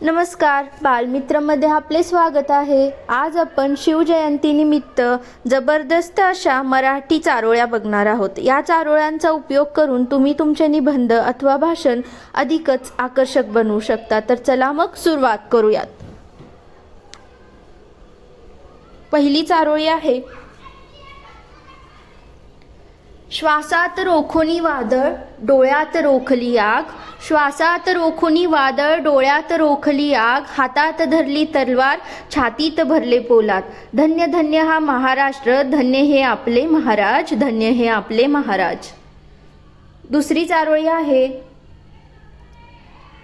नमस्कार बालमित्रमध्ये आपले स्वागत आहे. आज आपण शिवजयंतीनिमित्त जबरदस्त अशा मराठी चारोळ्या बघणार आहोत. या चारोळ्यांचा उपयोग करून तुम्ही तुमचे निबंध अथवा भाषण अधिकच आकर्षक बनवू शकता. तर चला मग सुरुवात करूयात. पहिली चारोळी आहे श्वासात रोखोनी वादळ डोळ्यात रोखली आग. श्वासात रोखोनी वादळ डोळ्यात रोखली आग. हातात धरली तलवार छातीत भरले पोलाद. धन्य धन्य हा महाराष्ट्र. धन्य हे आपले महाराज. धन्य हे आपले महाराज. दुसरी चारोळी आहे.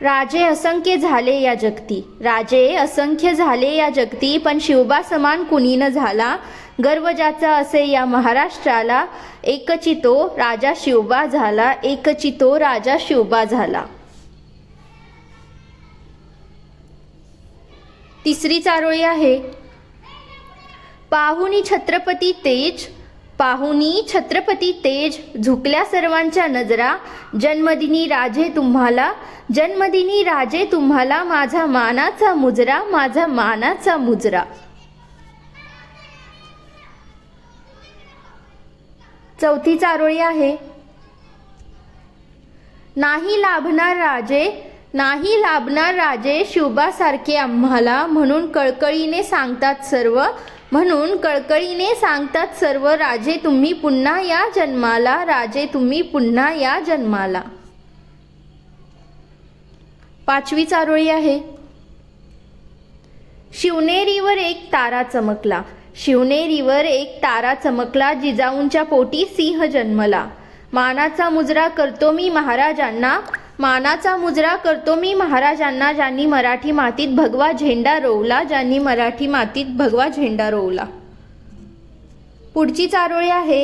राजे असंख्य झाले या जगती. राजे असंख्य झाले या जगती पण शिवबा समान कुणी न झाला? गर्व ज्याचा असे या महाराष्ट्राला एकचितो राजा शिवबा झाला एकचितो राजा शिवबा झाला. तिसरी चारोळी आहे. पाहुनी छत्रपती तेज पाहुनी छत्रपती तेज झुकल्या सर्वांच्या नजरा जन्मदिनी राजे तुम्हाला जन्मदिनी राजे तुम्हाला माझा मानाचा मुजरा माझा मानाचा मुजरा. चौथी चारोळी आहे. नाही लाभणार राजे नाही लाभणार राजे शिवबासारखे आम्हाला म्हणून कळकळीने सांगतात सर्व म्हणून कळकळीने सांगतात सर्व राजे तुम्ही पुन्हा या जन्माला राजे तुम्ही पुन्हा या जन्माला. पाचवी चारोळी आहे. शिवनेरीवर एक तारा चमकला. शिवनेरीवर एक तारा चमकला जिजाऊंच्या पोटी सिंह जन्मला. मानाचा मुजरा करतो मी महाराजांना मानाचा मुजरा करतो मी महाराजांना ज्यांनी मराठी मातीत भगवा झेंडा रोवला ज्यांनी मराठी मातीत भगवा झेंडा रोवला. पुढची चारोळी आहे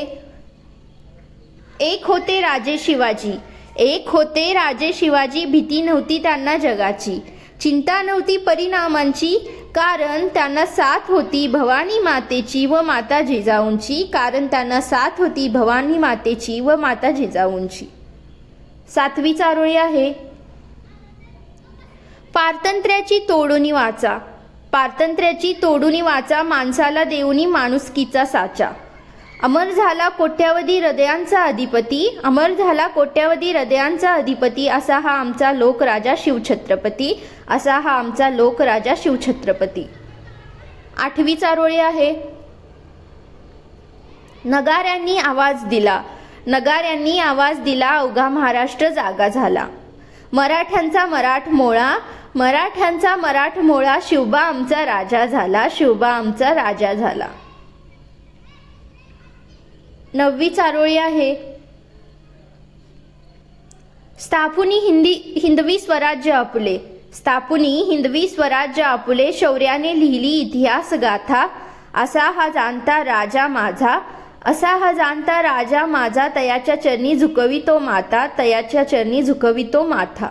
एक होते राजे शिवाजी एक होते राजे शिवाजी भीती नव्हती त्यांना जगाची चिंता नव्हती परिणामांची कारण त्यांना साथ होती भवानी मातेची व माता जिजाऊंची कारण त्यांना साथ होती भवानी मातेची व माता जिजाऊंची. सातवी चारोळी आहे. पारतंत्र्याची तोडुनी वाचा. पारतंत्र्याची तोडुनी वाचा माणसाला देऊनी माणुसकीचा साचा. अमर झाला कोट्यावधी हृदयांचा अधिपती अमर झाला कोट्यावधी हृदयांचा अधिपती असा हा आमचा लोकराजा शिवछत्रपती असा हा आमचा लोकराजा शिवछत्रपती. आठवी चारोळी आहे. नगाऱ्यांनी आवाज दिला. नगाऱ्यांनी आवाज दिला अवघा महाराष्ट्र जागा झाला. मराठ्यांचा मराठमोळा मराठ्यांचा मराठमोळा शिवबा आमचा राजा झाला शिवबा आमचा राजा झाला. नववी चारोळी आहे. स्थापुनी हिंदी हिंदवी स्वराज्य आपुले. स्थापुनी हिंदवी स्वराज्य आपुले शौर्याने लिहिली इतिहास गाथा असा हा जाणता राजा माझा असा हा जाणता राजा माझा तयाच्या चरणी झुकवितो माता तयाच्या चरणी झुकवितो माथा.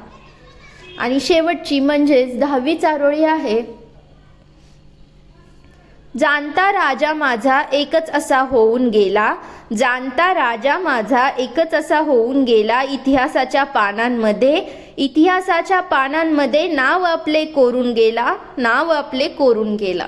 आणि शेवटची म्हणजेच दहावी चारोळी आहे. जाणता राजा माझा एकच असा होऊन गेला. जाणता राजा माझा एकच असा होऊन गेला. इतिहासाच्या पानांमध्ये इतिहासाच्या पानांमध्ये नाव आपले कोरून गेला नाव आपले कोरून गेला.